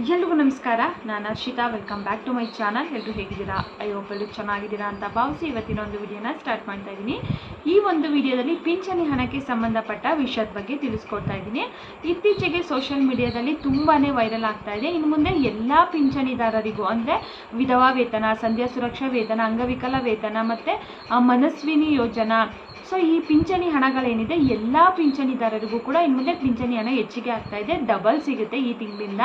ಎಲ್ರಿಗೂ ನಮಸ್ಕಾರ. ನಾನು Harshita welcome back to my channel ಎಲ್ಲರೂ ಹೇಗಿದ್ದೀರಾ? ಅಯ್ಯೋ ಎಲ್ಲರೂ ಚೆನ್ನಾಗಿದ್ದೀರಾ ಅಂತ ಭಾವಿಸಿ ಇವತ್ತಿನ ಒಂದು ವಿಡಿಯೋನ ಸ್ಟಾರ್ಟ್ ಮಾಡ್ತಾ ಇದ್ದೀನಿ. ಈ ಒಂದು ವಿಡಿಯೋದಲ್ಲಿ ಪಿಂಚಣಿ ಹಣಕ್ಕೆ ಸಂಬಂಧಪಟ್ಟ ವಿಷಯದ ಬಗ್ಗೆ ತಿಳಿಸ್ಕೊಡ್ತಾ ಇದ್ದೀನಿ. ಇತ್ತೀಚೆಗೆ ಸೋಷಿಯಲ್ ಮೀಡಿಯಾದಲ್ಲಿ ತುಂಬಾ ವೈರಲ್ ಆಗ್ತಾ ಇದೆ. ಇನ್ನು ಮುಂದೆ ಎಲ್ಲ ಪಿಂಚಣಿದಾರರಿಗೂ ಅಂದರೆ ವಿಧವಾ ವೇತನ, ಸಂಧ್ಯಾ ಸುರಕ್ಷಾ ವೇತನ, ಅಂಗವಿಕಲ ವೇತನ ಮತ್ತು ಮನಸ್ವಿನಿ ಯೋಜನಾ ಸೊ ಈ ಪಿಂಚಣಿ ಹಣಗಳೇನಿದೆ, ಎಲ್ಲ ಪಿಂಚಣಿದಾರರಿಗೂ ಕೂಡ ಇನ್ನು ಮುಂದೆ ಪಿಂಚಣಿ ಹಣ ಹೆಚ್ಚಿಗೆ ಆಗ್ತಾ ಇದೆ ಡಬಲ್ ಸಿಗುತ್ತೆ ಈ ತಿಂಗಳಿಂದ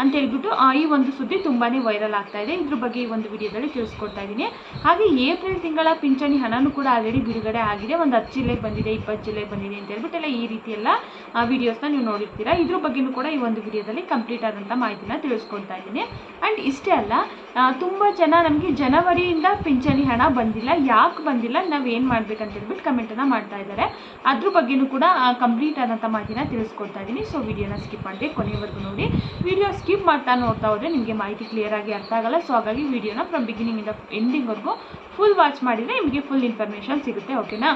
ಅಂತ ಹೇಳ್ಬಿಟ್ಟು ಈ ಒಂದು ಸುದ್ದಿ ತುಂಬಾ ವೈರಲ್ ಆಗ್ತಾ ಇದೆ. ಇದ್ರ ಬಗ್ಗೆ ಈ ಒಂದು ವಿಡಿಯೋದಲ್ಲಿ ತಿಳಿಸ್ಕೊಡ್ತಾ ಇದ್ದೀನಿ. ಹಾಗೆ ಏಪ್ರಿಲ್ ತಿಂಗಳ ಪಿಂಚಣಿ ಹಣನೂ ಕೂಡ ಆಲ್ರೆಡಿ ಬಿಡುಗಡೆ ಆಗಿದೆ. ಒಂದು ಹತ್ತು ಜಿಲ್ಲೆ ಬಂದಿದೆ, ಇಪ್ಪತ್ತು ಜಿಲ್ಲೆ ಬಂದಿದೆ ಅಂತ ಹೇಳ್ಬಿಟ್ಟು ಎಲ್ಲ ಈ ರೀತಿ ಎಲ್ಲ ವಿಡಿಯೋಸ್ನ ನೀವು ನೋಡಿರ್ತೀರಾ. ಇದ್ರ ಬಗ್ಗೆನೂ ಕೂಡ ಈ ಒಂದು ವಿಡಿಯೋದಲ್ಲಿ ಕಂಪ್ಲೀಟ್ ಆದಂಥ ಮಾಹಿತಿನ ತಿಳಿಸ್ಕೊಡ್ತಾ ಇದ್ದೀನಿ. ಆ್ಯಂಡ್ ಇಷ್ಟೇ ಅಲ್ಲ ತುಂಬ ಜನ ನಮಗೆ ಜನವರಿಯಿಂದ ಪಿಂಚಣಿ ಹಣ ಬಂದಿಲ್ಲ, ಯಾಕೆ ಬಂದಿಲ್ಲ, ನಾವು ಏನು ಮಾಡ್ಬೇಕಂತ ಹೇಳ್ಬಿಟ್ಟು ಕಮೆಂಟನ್ನು ಮಾಡ್ತಾ ಇದ್ದಾರೆ. ಅದ್ರ ಬಗ್ಗೆನೂ ಕೂಡ ಕಂಪ್ಲೀಟ್ ಆದಂಥ ಮಾಹಿತಿನ ತಿಳಿಸ್ಕೊಡ್ತಾ ಇದ್ದೀನಿ ಸೊ ವಿಡಿಯೋನ ಸ್ಕಿಪ್ ಮಾಡಿದೆ ಕೊನೆವರೆಗೂ ನೋಡಿ. ವಿಡಿಯೋ ಸ್ಕಿಪ್ ಮಾಡ್ತಾ ನೋಡ್ತಾ ಹೋದರೆ ನಿಮಗೆ ಮಾಹಿತಿ ಕ್ಲಿಯರ್ ಆಗಿ ಅರ್ಥ ಆಗಲ್ಲ. ಸೊ ಹಾಗಾಗಿ ವಿಡಿಯೋನ ಫ್ರಮ್ ಬಿಗಿನಿಂಗಿಂದ ಎಂಡಿಂಗ್ವರೆಗೂ ಫುಲ್ ವಾಚ್ ಮಾಡಿದರೆ ನಿಮಗೆ ಫುಲ್ ಇನ್ಫಾರ್ಮೇಷನ್ ಸಿಗುತ್ತೆ ಓಕೆನಾ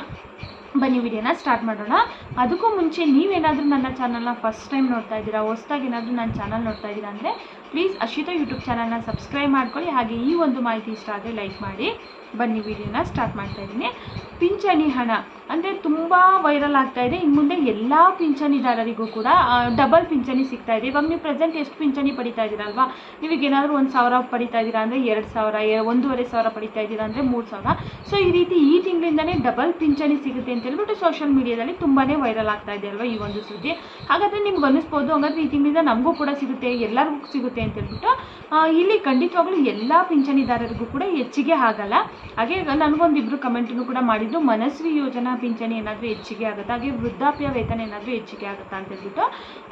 ಬನ್ನಿ ವಿಡಿಯೋನ ಸ್ಟಾರ್ಟ್ ಮಾಡೋಣ. ಅದಕ್ಕೂ ಮುಂಚೆ ನೀವೇನಾದರೂ ನನ್ನ ಚಾನಲ್ನ ಫಸ್ಟ್ ಟೈಮ್ ನೋಡ್ತಾ ಇದ್ದೀರಾ, ಹೊಸ್ದಾಗಿ ಏನಾದರೂ ನನ್ನ ಚಾನಲ್ ನೋಡ್ತಾ ಇದ್ದೀರಾ ಅಂದರೆ ಪ್ಲೀಸ್ ಅಶಿತಾ ಯೂಟ್ಯೂಬ್ ಚಾನಲ್ನ ಸಬ್ಸ್ಕ್ರೈಬ್ ಮಾಡ್ಕೊಳ್ಳಿ. ಹಾಗೆ ಈ ಒಂದು ಮಾಹಿತಿ ಇಷ್ಟ ಆದರೆ ಲೈಕ್ ಮಾಡಿ. ಬನ್ನಿ ವಿಡಿಯೋನ ಸ್ಟಾರ್ಟ್ ಮಾಡ್ತಾ ಇದ್ದೀನಿ. ಪಿಂಚಣಿ ಹಣ. ಅಂದರೆ ತುಂಬ ವೈರಲ್ ಆಗ್ತಾ ಇದೆ. ಇನ್ನು ಮುಂದೆ ಎಲ್ಲ ಪಿಂಚಣಿದಾರರಿಗೂ ಕೂಡ ಡಬಲ್ ಪಿಂಚಣಿ ಸಿಗ್ತಾ ಇದೆ. ಇವಾಗ ನೀವು ಪ್ರೆಸೆಂಟ್ ಎಷ್ಟು ಪಿಂಚಣಿ ಪಡಿತಾ ಇದ್ದೀರಲ್ವಾ? ನೀವೀಗ ಏನಾದರೂ ಒಂದು ಸಾವಿರ ಪಡಿತಾ ಇದ್ದೀರಾ ಅಂದರೆ ಎರಡು ಸಾವಿರ ಒಂದೂವರೆ ಸಾವಿರ ಪಡಿತಾ ಇದ್ದೀರಾ ಅಂದರೆ ಮೂರು ಸಾವಿರ. ಸೊ ಈ ರೀತಿ ಈ ತಿಂಗಳಿಂದನೇ ಡಬಲ್ ಪಿಂಚಣಿ ಸಿಗುತ್ತೆ ಅಂತ ಹೇಳ್ಬಿಟ್ಟು ಸೋಷಿಯಲ್ ಮೀಡಿಯಾದಲ್ಲಿ ತುಂಬಾ ವೈರಲ್ ಆಗ್ತಾ ಇದೆ ಅಲ್ವಾ ಈ ಒಂದು ಸುದ್ದಿ. ಹಾಗಾದರೆ ನಿಮ್ಗೆ ಅನಿಸ್ಬೋದು ಹಂಗಾದ್ರೆ ಈ ತಿಂಗಳಿಂದ ನಮಗೂ ಕೂಡ ಸಿಗುತ್ತೆ. ಎಲ್ಲರಿಗೂ ಸಿಗುತ್ತೆ. ಅಂತ ಹೇಳ್ಬಿಟ್ಟು ಇಲ್ಲಿ ಖಂಡಿತವಾಗ್ಲೂ ಎಲ್ಲ ಪಿಂಚಣಿದಾರರಿಗೂ ಕೂಡ ಹೆಚ್ಚಿಗೆ ಆಗಲ್ಲ. ಹಾಗೆ ನನಗೊಂದಿಬ್ಬರು ಕಮೆಂಟನ್ನು ಕೂಡ ಮಾಡಿದ್ರು ಮನಸ್ವಿ ಯೋಜನಾ ಪಿಂಚಣಿ ಏನಾದರೂ ಹೆಚ್ಚಿಗೆ ಆಗುತ್ತಾ? ಹಾಗೆ ವೃದ್ಧಾಪ್ಯ ವೇತನ ಏನಾದರೂ ಹೆಚ್ಚಿಗೆ ಆಗುತ್ತಾ ಅಂತ ಹೇಳ್ಬಿಟ್ಟು,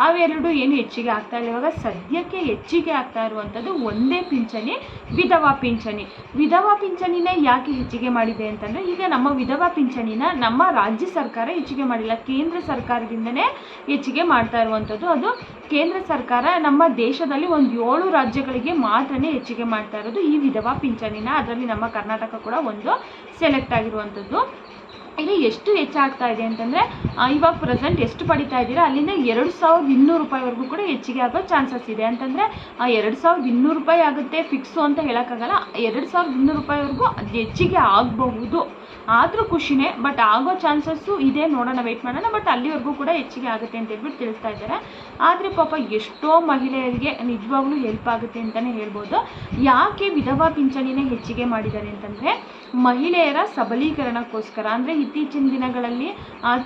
ಅವೆರಡು ಏನು ಹೆಚ್ಚಿಗೆ ಆಗ್ತಾ ಇಲ್ಲ. ಇವಾಗ ಸದ್ಯಕ್ಕೆ ಹೆಚ್ಚಿಗೆ ಆಗ್ತಾ ಇರುವಂಥದ್ದು ಒಂದೇ ಪಿಂಚಣಿ, ವಿಧವಾ ಪಿಂಚಣಿ. ವಿಧವಾ ಪಿಂಚಣಿನೇ ಯಾಕೆ ಹೆಚ್ಚಿಗೆ ಮಾಡಿದೆ ಅಂತಂದರೆ, ಈಗ ನಮ್ಮ ವಿಧವಾ ಪಿಂಚಣಿನ ನಮ್ಮ ರಾಜ್ಯ ಸರ್ಕಾರ ಹೆಚ್ಚಿಗೆ ಮಾಡಿಲ್ಲ. ಕೇಂದ್ರ ಸರ್ಕಾರದಿಂದನೇ ಹೆಚ್ಚಿಗೆ ಮಾಡ್ತಾ ಇರುವಂಥದ್ದು. ಅದು ಕೇಂದ್ರ ಸರ್ಕಾರ ನಮ್ಮ ದೇಶದಲ್ಲಿ ಒಂದು ಏಳು ರಾಜ್ಯಗಳಿಗೆ ಮಾತ್ರನೇ ಹೆಚ್ಚಿಗೆ ಮಾಡ್ತಾ ಇರೋದು ಈ ವಿಧವಾ ಪಿಂಚಣಿನ. ಅದರಲ್ಲಿ ನಮ್ಮ ಕರ್ನಾಟಕ ಕೂಡ ಒಂದು ಸೆಲೆಕ್ಟ್ ಆಗಿರುವಂಥದ್ದು. ಇಲ್ಲಿ ಎಷ್ಟು ಹೆಚ್ಚಾಗ್ತಾ ಇದೆ ಅಂತಂದರೆ ಇವಾಗ ಪ್ರೆಸೆಂಟ್ ಎಷ್ಟು ಪಡಿತಾ ಇದ್ದೀರಾ, ಅಲ್ಲಿಂದ ಎರಡು ಸಾವಿರದ ಇನ್ನೂರು ರೂಪಾಯಿವರೆಗೂ ಕೂಡ ಹೆಚ್ಚಿಗೆ ಆಗೋ ಚಾನ್ಸಸ್ ಇದೆ. ಅಂತಂದರೆ ಎರಡು ಸಾವಿರದ ಇನ್ನೂರು ರೂಪಾಯಿ ಆಗುತ್ತೆ ಫಿಕ್ಸು ಅಂತ ಹೇಳೋಕ್ಕಾಗಲ್ಲ, ಎರಡು ಸಾವಿರದ ಇನ್ನೂರು ರೂಪಾಯಿವರೆಗೂ ಅದು ಹೆಚ್ಚಿಗೆ ಆಗಬಹುದು. ಆದರೂ ಖುಷಿನೇ ಬಟ್ ಆಗೋ ಚಾನ್ಸಸ್ಸು ಇದೆ ನೋಡೋಣ ವೆಯ್ಟ್ ಮಾಡೋಣ ಬಟ್ ಅಲ್ಲಿವರೆಗೂ ಕೂಡ ಹೆಚ್ಚಿಗೆ ಆಗುತ್ತೆ ಅಂತ ಹೇಳ್ಬಿಟ್ಟು ತಿಳಿಸ್ತಾ ಇದ್ದಾರೆ. ಆದರೆ ಪಾಪ ಎಷ್ಟೋ ಮಹಿಳೆಯರಿಗೆ ನಿಜವಾಗ್ಲೂ ಹೆಲ್ಪ್ ಆಗುತ್ತೆ ಅಂತಲೇ ಹೇಳ್ಬೋದು. ಯಾಕೆ ವಿಧವಾ ಪಿಂಚಣಿನೇ ಹೆಚ್ಚಿಗೆ ಮಾಡಿದ್ದಾರೆ ಅಂತಂದರೆ, ಮಹಿಳೆಯರ ಸಬಲೀಕರಣಕ್ಕೋಸ್ಕರ, ಅಂದರೆ ಇತ್ತೀಚಿನ ದಿನಗಳಲ್ಲಿ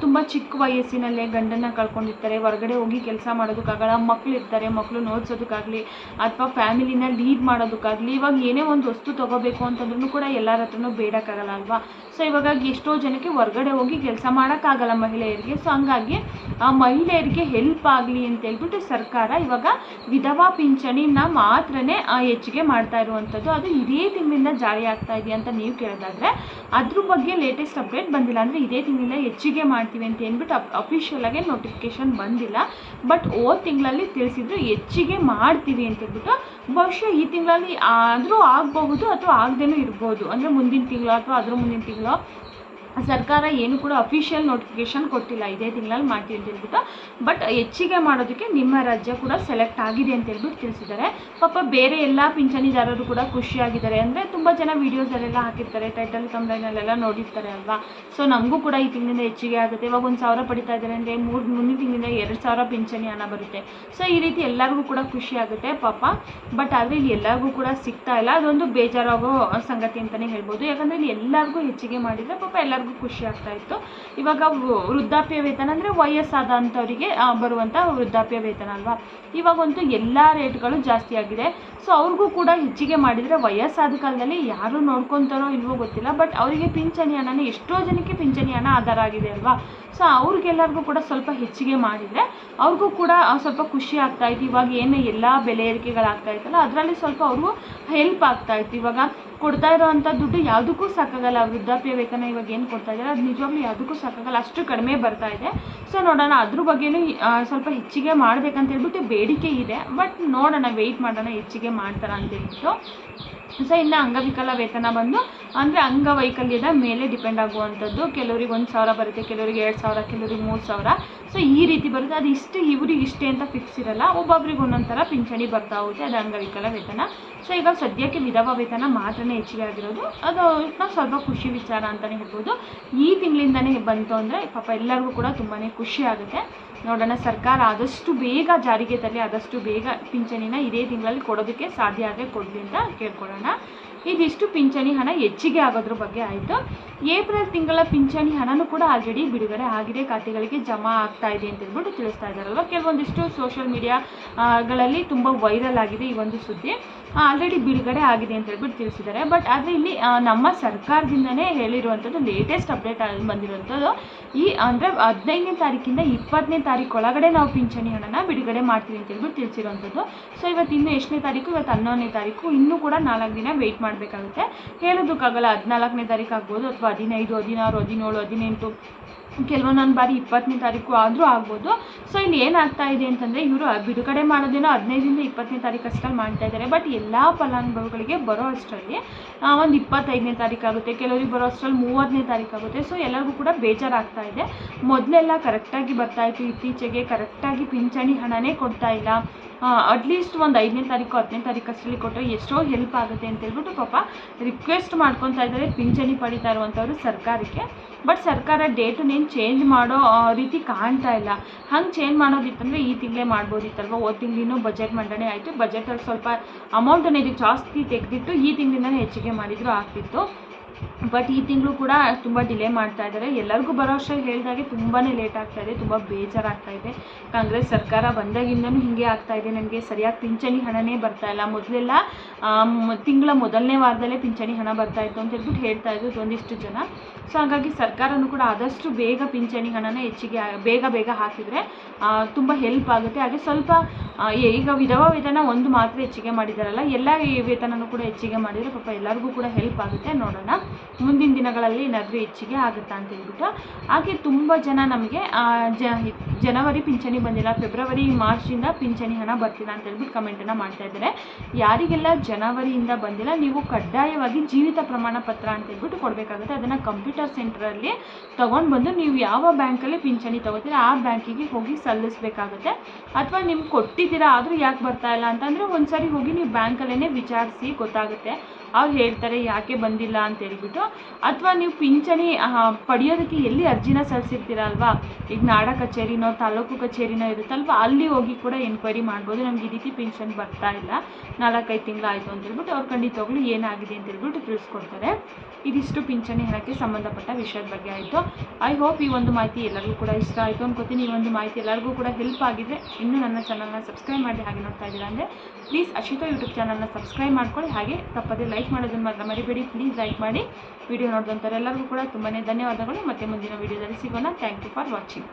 ತುಂಬ ಚಿಕ್ಕ ವಯಸ್ಸಿನಲ್ಲೇ ಗಂಡನ್ನ ಕಳ್ಕೊಂಡಿರ್ತಾರೆ. ಹೊರಗಡೆ ಹೋಗಿ ಕೆಲಸ ಮಾಡೋದಕ್ಕಾಗಲ್ಲ, ಮಕ್ಳು ಇರ್ತಾರೆ. ಮಕ್ಕಳು ನೋಡ್ಸೋದಕ್ಕಾಗಲಿ ಅಥವಾ ಫ್ಯಾಮಿಲಿನ ಲೀಡ್ ಮಾಡೋದಕ್ಕಾಗಲಿ, ಇವಾಗ ಏನೇ ಒಂದು ವಸ್ತು ತೊಗೋಬೇಕು ಅಂತಂದ್ರೂ ಕೂಡ ಎಲ್ಲರ ಹತ್ರನೂ ಬೇಡಕ್ಕಾಗಲ್ಲ ಅಲ್ವಾ? ಸೊ ಇವಾಗ ಎಷ್ಟೋ ಜನಕ್ಕೆ ಹೊರಗಡೆ ಹೋಗಿ ಕೆಲಸ ಮಾಡೋಕ್ಕಾಗಲ್ಲ ಮಹಿಳೆಯರಿಗೆ. ಸೊ ಹಂಗಾಗಿ, ಆ, ಮಹಿಳೆಯರಿಗೆ ಹೆಲ್ಪ್ ಆಗಲಿ ಅಂತ ಹೇಳ್ಬಿಟ್ಟು ಸರ್ಕಾರ ಇವಾಗ ವಿಧವಾ ಪಿಂಚಣಿನ ಮಾತ್ರನೇ ಹೆಚ್ಚಿಗೆ ಮಾಡ್ತಾ ಇರುವಂಥದ್ದು ಅದು ಇದೇ ತಿಂಗಳಿಂದ ಜಾರಿ ಆಗ್ತಾ ಇದೆಯಾ ಅಂತ ನೀವು ಕೇಳೋದಾದ್ರೆ, ಅದ್ರ ಬಗ್ಗೆ ಲೇಟೆಸ್ಟ್ ಅಪ್ಡೇಟ್ ಬಂದಿಲ್ಲ ಅಂದರೆ ಇದೇ ತಿಂಗಳಿಂದ ಹೆಚ್ಚಿಗೆ ಮಾಡ್ತೀವಿ ಅಂತ ಏನ್ಬಿಟ್ಟು ಅಪ್ ಆಗಿ ನೋಟಿಫಿಕೇಶನ್ ಬಂದಿಲ್ಲ. ಬಟ್ ಹೋದ ತಿಂಗಳಲ್ಲಿ ತಿಳಿಸಿದ್ರು ಹೆಚ್ಚಿಗೆ ಮಾಡ್ತೀವಿ ಅಂತ ಹೇಳ್ಬಿಟ್ಟು ಬಹುಶಃ ಈ ತಿಂಗಳಲ್ಲಿ ಆದರೂ ಆಗಬಹುದು ಅಥವಾ ಆಗದೇನೂ ಇರ್ಬೋದು. ಅಂದರೆ ಮುಂದಿನ ತಿಂಗಳು ಅಥವಾ ಅದ್ರ ಮುಂದಿನ ತಿಂಗಳು ಸರ್ಕಾರ ಏನು ಕೂಡ ಅಫಿಷಿಯಲ್ ನೋಟಿಫಿಕೇಶನ್ ಕೊಟ್ಟಿಲ್ಲ. ಇದೇ ತಿಂಗಳಲ್ಲಿ ಮಾಡ್ತೀವಿ ಅಂತ ಹೇಳ್ಬಿಟ್ಟು. ಬಟ್ ಹೆಚ್ಚಿಗೆ ಮಾಡೋದಕ್ಕೆ ನಿಮ್ಮ ರಾಜ್ಯ ಕೂಡ ಸೆಲೆಕ್ಟ್ ಆಗಿದೆ ಅಂತ ಹೇಳ್ಬಿಟ್ಟು ತಿಳಿಸಿದ್ದಾರೆ. ಪಾಪ ಬೇರೆ ಎಲ್ಲ ಪಿಂಚಣಿದಾರರು ಕೂಡ ಖುಷಿಯಾಗಿದ್ದಾರೆ. ಅಂದರೆ ತುಂಬ ಜನ ವೀಡಿಯೋಸಲ್ಲೆಲ್ಲ ಹಾಕಿರ್ತಾರೆ. ಟೈಟಲ್ ಕಂಪ್ಲೈನಲ್ಲೆಲ್ಲ ನೋಡಿರ್ತಾರೆ ಅಲ್ವಾ? ಸೊ ನಮಗೂ ಕೂಡ ಈ ತಿಂಗಳಿಂದ ಹೆಚ್ಚಿಗೆ ಆಗುತ್ತೆ. ಇವಾಗ ಒಂದು ಸಾವಿರ ಪಡಿತಾ ಇದ್ದಾರೆ ಅಂದರೆ ಮೂರು, ಮುಂದಿನ ತಿಂಗಳಿಂದ ಎರಡು ಸಾವಿರ ಪಿಂಚಣಿ ಹಣ ಬರುತ್ತೆ. ಸೊ ಈ ರೀತಿ ಎಲ್ಲರಿಗೂ ಕೂಡ ಖುಷಿ ಆಗುತ್ತೆ ಪಾಪ. ಬಟ್ ಆದರೆ ಇಲ್ಲಿ ಎಲ್ಲರಿಗೂ ಕೂಡ ಸಿಗ್ತಾ ಇಲ್ಲ. ಅದೊಂದು ಬೇಜಾರಾಗೋ ಸಂಗತಿ ಅಂತಲೇ ಹೇಳ್ಬೋದು. ಯಾಕಂದರೆ ಇಲ್ಲಿ ಎಲ್ಲರಿಗೂ ಹೆಚ್ಚಿಗೆ ಮಾಡಿದರೆ ಪಾಪ ಎಲ್ಲರಿಗೂ ಖುಷಿ ಆಗ್ತಾ ಇತ್ತು. ಇವಾಗ ವೃದ್ಧಾಪ್ಯ ವೇತನ ಅಂದರೆ ವಯಸ್ಸಾದಂಥವರಿಗೆ ಬರುವಂಥ ವೃದ್ಧಾಪ್ಯ ವೇತನ ಅಲ್ವಾ? ಇವಾಗಂತೂ ಎಲ್ಲ ರೇಟ್ಗಳು ಜಾಸ್ತಿ ಆಗಿದೆ. ಸೊ ಅವ್ರಿಗೂ ಕೂಡ ಹೆಚ್ಚಿಗೆ ಮಾಡಿದರೆ ವಯಸ್ಸಾದ ಕಾಲದಲ್ಲಿ ಯಾರು ನೋಡ್ಕೊತಾರೋ ಇಲ್ವೋ ಗೊತ್ತಿಲ್ಲ. ಬಟ್ ಅವರಿಗೆ ಪಿಂಚಣಿ ಹಣನ, ಎಷ್ಟೋ ಜನಕ್ಕೆ ಪಿಂಚಣಿ ಹಣ ಆಧಾರ ಆಗಿದೆ ಅಲ್ವಾ? ಸೊ ಅವ್ರಿಗೆಲ್ಲರಿಗೂ ಕೂಡ ಸ್ವಲ್ಪ ಹೆಚ್ಚಿಗೆ ಮಾಡಿದರೆ ಅವ್ರಿಗೂ ಕೂಡ ಸ್ವಲ್ಪ ಖುಷಿ ಆಗ್ತಾ ಇತ್ತು. ಇವಾಗ ಏನು ಎಲ್ಲ ಬೆಲೆ ಏರಿಕೆಗಳಾಗ್ತಾ ಇತ್ತಲ್ಲ, ಅದರಲ್ಲಿ ಸ್ವಲ್ಪ ಅವ್ರಿಗೂ ಹೆಲ್ಪ್ ಆಗ್ತಾ ಇತ್ತು. ಇವಾಗ ಕೊಡ್ತಾ ಇರೋವಂಥ ದುಡ್ಡು ಯಾವುದಕ್ಕೂ ಸಾಕಾಗಲ್ಲ. ವೃದ್ಧಾಪ್ಯ ವೇತನ ಇವಾಗ ಏನು ಕೊಡ್ತಾ ಇದ್ದಾರೆ, ಅದು ನಿಜವಾಗ್ಲೂ ಯಾವುದಕ್ಕೂ ಸಾಕಾಗಲ್ಲ. ಅಷ್ಟು ಕಡಿಮೆ ಬರ್ತಾ ಇದೆ. ಸೊ ನೋಡೋಣ, ಅದ್ರ ಬಗ್ಗೆನೂ ಸ್ವಲ್ಪ ಹೆಚ್ಚಿಗೆ ಮಾಡ್ಬೇಕಂತ ಹೇಳ್ಬಿಟ್ಟು ಬೇಡಿಕೆ ಇದೆ. ಬಟ್ ನೋಡೋಣ ವೆಯ್ಟ್ ಮಾಡೋಣ, ಹೆಚ್ಚಿಗೆ ಮಾಡ್ತಾರ ಅಂತ ಹೇಳ್ಬಿಟ್ಟು. ಸೊ ಇನ್ನು ಅಂಗವಿಕಲ ವೇತನ ಬಂದು, ಅಂದರೆ ಅಂಗವೈಕಲ್ಯದ ಮೇಲೆ ಡಿಪೆಂಡ್ ಆಗುವಂಥದ್ದು. ಕೆಲವರಿಗೆ ಒಂದು ಸಾವಿರ ಬರುತ್ತೆ, ಕೆಲವರಿಗೆ ಎರಡು ಸಾವಿರ, ಕೆಲವರಿಗೆ ಮೂರು ಸಾವಿರ. ಸೊ ಈ ರೀತಿ ಬರುತ್ತೆ. ಅದು ಇಷ್ಟು, ಇವ್ರಿಗೆ ಇಷ್ಟೇ ಅಂತ ಫಿಕ್ಸ್ ಇರಲ್ಲ. ಒಬ್ಬೊಬ್ರಿಗೆ ಒಂದೊಂದು ಥರ ಪಿಂಚಣಿ ಬರ್ತಾ ಹೋಗುತ್ತೆ. ಅದು ಅಂಗವಿಕಲ ವೇತನ. ಸೊ ಈಗ ಸದ್ಯಕ್ಕೆ ವಿಧವಾ ವೇತನ ಮಾತ್ರನೇ ಹೆಚ್ಚಿಗೆ ಆಗಿರೋದು. ಅದು ನಾವು ಸ್ವಲ್ಪ ಖುಷಿ ವಿಚಾರ ಅಂತಲೇ ಹೇಳ್ಬೋದು. ಈ ತಿಂಗಳಿಂದನೇ ಬಂತು ಅಂದರೆ ಪಾಪ ಎಲ್ಲರಿಗೂ ಕೂಡ ತುಂಬಾ ಖುಷಿ ಆಗುತ್ತೆ. ನೋಡೋಣ, ಸರ್ಕಾರ ಆದಷ್ಟು ಬೇಗ ಜಾರಿಗೆ ತರಲಿ, ಆದಷ್ಟು ಬೇಗ ಪಿಂಚಣಿನ ಇದೇ ತಿಂಗಳಲ್ಲಿ ಕೊಡೋದಕ್ಕೆ ಸಾಧ್ಯ ಆಗೇ ಕೊಡಲಿ ಅಂತ ಕೇಳ್ಕೊಳ್ಳೋಣ. ಇದಿಷ್ಟು ಪಿಂಚಣಿ ಹಣ ಹೆಚ್ಚಿಗೆ ಆಗೋದ್ರ ಬಗ್ಗೆ ಆಯಿತು. ಏಪ್ರಿಲ್ ತಿಂಗಳ ಪಿಂಚಣಿ ಹಣನೂ ಕೂಡ ಆಲ್ರೆಡಿ ಬಿಡುಗಡೆ ಆಗಿದೆ. ಖಾತೆಗಳಿಗೆ ಜಮಾ ಆಗ್ತಾ ಇದೆ ಅಂತ ಹೇಳ್ಬಿಟ್ಟು ತಿಳಿಸ್ತಾ ಇದ್ದಾರಲ್ವ ಕೆಲವೊಂದಿಷ್ಟು ಸೋಷಿಯಲ್ ಮೀಡಿಯಾಗಳಲ್ಲಿ ತುಂಬ ವೈರಲ್ ಆಗಿದೆ ಈ ಒಂದು ಸುದ್ದಿ. ಆಲ್ರೆಡಿ ಬಿಡುಗಡೆ ಆಗಿದೆ ಅಂತ ಹೇಳ್ಬಿಟ್ಟು ತಿಳಿಸಿದ್ದಾರೆ. ಬಟ್ ಆದರೆ ಇಲ್ಲಿ ನಮ್ಮ ಸರ್ಕಾರದಿಂದನೇ ಹೇಳಿರುವಂಥದ್ದು ಲೇಟೆಸ್ಟ್ ಅಪ್ಡೇಟ್ ಬಂದಿರುವಂಥದ್ದು, ಈ, ಅಂದರೆ ಹದಿನೈದನೇ ತಾರೀಕಿಂದ ಇಪ್ಪತ್ತನೇ ತಾರೀಕು ಒಳಗಡೆ ನಾವು ಪಿಂಚಣಿ ಹಣನ ಬಿಡುಗಡೆ ಮಾಡ್ತೀವಿ ಅಂತ ಹೇಳ್ಬಿಟ್ಟು ತಿಳಿಸಿರುವಂಥದ್ದು. ಸೊ ಇವತ್ತು ಇನ್ನು ಎಷ್ಟನೇ ತಾರೀಕು, ಇವತ್ತು ಹನ್ನೊಂದನೇ ತಾರೀಕು, ಇನ್ನೂ ಕೂಡ ನಾಲ್ಕು ದಿನ ವೆಯ್ಟ್ ಮಾಡಬೇಕಾಗುತ್ತೆ. ಹೇಳೋದಕ್ಕಾಗಲ್ಲ, ಹದಿನಾಲ್ಕನೇ ತಾರೀಕು ಆಗ್ಬೋದು ಅಥವಾ ಹದಿನೈದು, ಹದಿನಾರು, ಹದಿನೇಳು, ಹದಿನೆಂಟು, ಕೆಲವೊಂದೊಂದು ಬಾರಿ ಇಪ್ಪತ್ತನೇ ತಾರೀಕು ಆದರೂ ಆಗ್ಬೋದು. ಸೊ ಇಲ್ಲಿ ಏನಾಗ್ತಾ ಇದೆ ಅಂತಂದರೆ, ಇವರು ಬಿಡುಗಡೆ ಮಾಡೋದೇನೋ ಹದಿನೈದರಿಂದ ಇಪ್ಪತ್ತನೇ ತಾರೀಕು ಅಷ್ಟರಲ್ಲಿ ಮಾಡ್ತಾ ಇದ್ದಾರೆ. ಬಟ್ ಎಲ್ಲ ಫಲಾನುಭವಿಗಳಿಗೆ ಬರೋ ಅಷ್ಟರಲ್ಲಿ ಒಂದು ಇಪ್ಪತ್ತೈದನೇ ತಾರೀಕು ಆಗುತ್ತೆ, ಕೆಲವರಿಗೆ ಬರೋ ಅಷ್ಟರಲ್ಲಿ ಮೂವತ್ತನೇ ತಾರೀಕು ಆಗುತ್ತೆ ಸೊ ಎಲ್ಲರಿಗೂ ಕೂಡ ಬೇಜಾರಾಗ್ತಾ ಇದೆ. ಮೊದಲೆಲ್ಲ ಕರೆಕ್ಟಾಗಿ ಬರ್ತಾಯಿತ್ತು ಇತ್ತೀಚೆಗೆ ಕರೆಕ್ಟಾಗಿ ಪಿಂಚಣಿ ಹಣನೇ ಕೊಡ್ತಾ ಇಲ್ಲ. ಅಟ್ಲೀಸ್ಟ್ ಒಂದು ಐದನೇ ತಾರೀಕು, ಹತ್ತನೇ ತಾರೀಕು ಅಷ್ಟರಲ್ಲಿ ಕೊಟ್ಟರೆ ಎಷ್ಟೋ ಹೆಲ್ಪ್ ಆಗುತ್ತೆ ಅಂತ ಹೇಳ್ಬಿಟ್ಟು ಪಾಪ ರಿಕ್ವೆಸ್ಟ್ ಮಾಡ್ಕೊತಾ ಇದ್ದಾರೆ, ಪಿಂಚಣಿ ಪಡಿತಾ ಇರುವಂಥವ್ರು ಸರ್ಕಾರಕ್ಕೆ. ಬಟ್ ಸರ್ಕಾರ ಡೇಟನ್ನೇನು ಚೇಂಜ್ ಮಾಡೋ ರೀತಿ ಕಾಣ್ತಾ ಇಲ್ಲ. ಹಂಗೆ ಚೇಂಜ್ ಮಾಡೋದಿತ್ತಂದರೆ ಈ ತಿಂಗಳೇ ಮಾಡ್ಬೋದಿತ್ತಲ್ವ? ಹೋದ ತಿಂಗಳಿನೂ ಬಜೆಟ್ ಮಂಡನೆ ಆಯಿತು. ಬಜೆಟಲ್ಲಿ ಸ್ವಲ್ಪ ಅಮೌಂಟನ್ನು ಇದಕ್ಕೆ ಜಾಸ್ತಿ ತೆಗೆದಿಟ್ಟು ಈ ತಿಂಗಳಿಂದನೇ ಹೆಚ್ಚಿಗೆ ಮಾಡಿದರೂ ಆಗ್ತಿತ್ತು. ಬಟ್ ಈ ತಿಂಗಳು ಕೂಡ ತುಂಬ ಡಿಲೇ ಮಾಡ್ತಾ ಇದ್ದಾರೆ ಎಲ್ಲರಿಗೂ ಬರೋ ವರ್ಷ ಹೇಳಿದಾಗೆ ತುಂಬಾ ಲೇಟ್ ಆಗ್ತಾ ಇದೆ. ತುಂಬ ಬೇಜಾರಾಗ್ತಾ ಇದೆ. ಕಾಂಗ್ರೆಸ್ ಸರ್ಕಾರ ಬಂದಾಗಿಂದನೂ ಹೀಗೆ ಇದೆ. ನನಗೆ ಸರಿಯಾಗಿ ಪಿಂಚಣಿ ಹಣನೇ ಇಲ್ಲ. ಮೊದಲೆಲ್ಲ ತಿಂಗಳ ಮೊದಲನೇ ವಾರದಲ್ಲೇ ಪಿಂಚಣಿ ಹಣ ಬರ್ತಾ ಇತ್ತು ಅಂತ ಹೇಳ್ಬಿಟ್ಟು ಹೇಳ್ತಾ ಇದ್ರು ಒಂದಿಷ್ಟು ಜನ. ಸೊ ಹಾಗಾಗಿ ಸರ್ಕಾರನೂ ಕೂಡ ಆದಷ್ಟು ಬೇಗ ಪಿಂಚಣಿ ಹಣನ ಹೆಚ್ಚಿಗೆ ಬೇಗ ಬೇಗ ಹಾಕಿದರೆ ತುಂಬ ಹೆಲ್ಪ್ ಆಗುತ್ತೆ. ಹಾಗೆ ಸ್ವಲ್ಪ ಈಗ ವಿಧವಾ ವೇತನ ಒಂದು ಮಾತ್ರ ಹೆಚ್ಚಿಗೆ ಮಾಡಿದಾರಲ್ಲ, ಎಲ್ಲ ವೇತನನೂ ಕೂಡ ಹೆಚ್ಚಿಗೆ ಮಾಡಿದರೆ ಪಾಪ ಎಲ್ಲರಿಗೂ ಕೂಡ ಹೆಲ್ಪ್ ಆಗುತ್ತೆ. ನೋಡೋಣ. ಮುಂದಿನ ದಿನಗಳಲ್ಲಿ ಏನಾದರೂ ಹೆಚ್ಚಿಗೆ ಆಗುತ್ತಾ ಅಂತ ಹೇಳ್ಬಿಟ್ಟು, ಹಾಗೆ ತುಂಬ ಜನ ನಮಗೆ ಜನವರಿ ಪಿಂಚಣಿ ಬಂದಿಲ್ಲ, ಫೆಬ್ರವರಿ ಮಾರ್ಚಿಂದ ಪಿಂಚಣಿ ಹಣ ಬರ್ತಿಲ್ಲ ಅಂತ ಹೇಳ್ಬಿಟ್ಟು ಕಮೆಂಟನ್ನು ಮಾಡ್ತಾ ಇದ್ದಾರೆ. ಯಾರಿಗೆಲ್ಲ ಜನವರಿಯಿಂದ ಬಂದಿಲ್ಲ, ನೀವು ಕಡ್ಡಾಯವಾಗಿ ಜೀವಿತ ಪ್ರಮಾಣ ಪತ್ರ ಅಂತ ಹೇಳ್ಬಿಟ್ಟು ಕೊಡಬೇಕಾಗುತ್ತೆ. ಅದನ್ನು ಕಂಪ್ಯೂಟರ್ ಸೆಂಟ್ರಲ್ಲಿ ತೊಗೊಂಡು ಬಂದು ನೀವು ಯಾವ ಬ್ಯಾಂಕಲ್ಲಿ ಪಿಂಚಣಿ ತೊಗೋತೀರ, ಆ ಬ್ಯಾಂಕಿಗೆ ಹೋಗಿ ಸಲ್ಲಿಸಬೇಕಾಗುತ್ತೆ. ಅಥವಾ ನಿಮ್ಗೆ ಕೊಟ್ಟಿದ್ದೀರಾ, ಆದರೂ ಯಾಕೆ ಬರ್ತಾ ಇಲ್ಲ ಅಂತಂದರೆ ಸಾರಿ ಹೋಗಿ ನೀವು ಬ್ಯಾಂಕಲ್ಲೇ ವಿಚಾರಿಸಿ ಗೊತ್ತಾಗುತ್ತೆ. ಅವ್ರು ಹೇಳ್ತಾರೆ, ಯಾಕೆ ಬಂದಿಲ್ಲ ಅಂತ ಹೇಳ್ಬಿಟ್ಟು ಅಥವಾ ನೀವು ಪಿಂಚಣಿ ಪಡೆಯೋದಕ್ಕೆ ಎಲ್ಲಿ ಅರ್ಜಿನ ಸಲ್ಲಿಸಿರ್ತೀರ ಅಲ್ವಾ ಈಗ ನಾಡ ಕಚೇರಿನೋ, ತಾಲೂಕು ಕಚೇರಿನೋ ಇರುತ್ತಲ್ವ? ಅಲ್ಲಿ ಹೋಗಿ ಕೂಡ ಎನ್ಕ್ವೈರಿ ಮಾಡ್ಬೋದು. ನಮ್ಗೆ ಈ ರೀತಿ ಪಿಂಚಣಿ ಬರ್ತಾ ಇಲ್ಲ. ನಾಲ್ಕೈದು ತಿಂಗಳಾಯಿತು ಅಂತ ಹೇಳ್ಬಿಟ್ಟು ಅವ್ರು ಖಂಡಿತವಾಗ್ಲೂ ಏನಾಗಿದೆ ಅಂತ ಹೇಳ್ಬಿಟ್ಟು ತಿಳಿಸ್ಕೊಡ್ತಾರೆ. ಇದಿಷ್ಟು ಪಿಂಚಣಿ ಹಣಕ್ಕೆ ಸಂಬಂಧಪಟ್ಟ ವಿಷಯದ ಬಗ್ಗೆ ಆಯಿತು. ಐ ಹೋಪ್ ಈ ಒಂದು ಮಾಹಿತಿ ಎಲ್ಲರಿಗೂ ಕೂಡ ಇಷ್ಟ ಆಯಿತು ಅನ್ಕೋತೀನಿ. ಈ ಒಂದು ಮಾಹಿತಿ ಎಲ್ಲರಿಗೂ ಕೂಡ ಹೆಲ್ಪ್ ಆಗಿದೆ ಇನ್ನೂ ನನ್ನ ಚಾನಲ್ನ ಸಬ್ಸ್ಕ್ರೈಬ್ ಮಾಡಿ ಹಾಗೆ ನೋಡ್ತಾ ಇದ್ದೀರಾ ಅಂದರೆ ಪ್ಲೀಸ್ ಅಶಿತಾ ಯೂಟ್ಯೂಬ್ ಚಾನಲ್ನ ಸಬ್ಸ್ಕ್ರೈಬ್ ಮಾಡ್ಕೊಳ್ಳಿ. ಹಾಗೆ ತಪ್ಪದೇ ಲೈಕ್ ಮಾಡೋದನ್ನು ಮಾತ್ರ ಮರಿಬೇಡಿ. ಪ್ಲೀಸ್ ಲೈಕ್ ಮಾಡಿ ವಿಡಿಯೋ ನೋಡಿದಂಥವ್ರೆಲ್ಲರಿಗೂ ಕೂಡ ತುಂಬಾ ಧನ್ಯವಾದಗಳು. ಮತ್ತು ಮುಂದಿನ ವಿಡಿಯೋದಲ್ಲಿ ಸಿಗೋಣ. Thank you for watching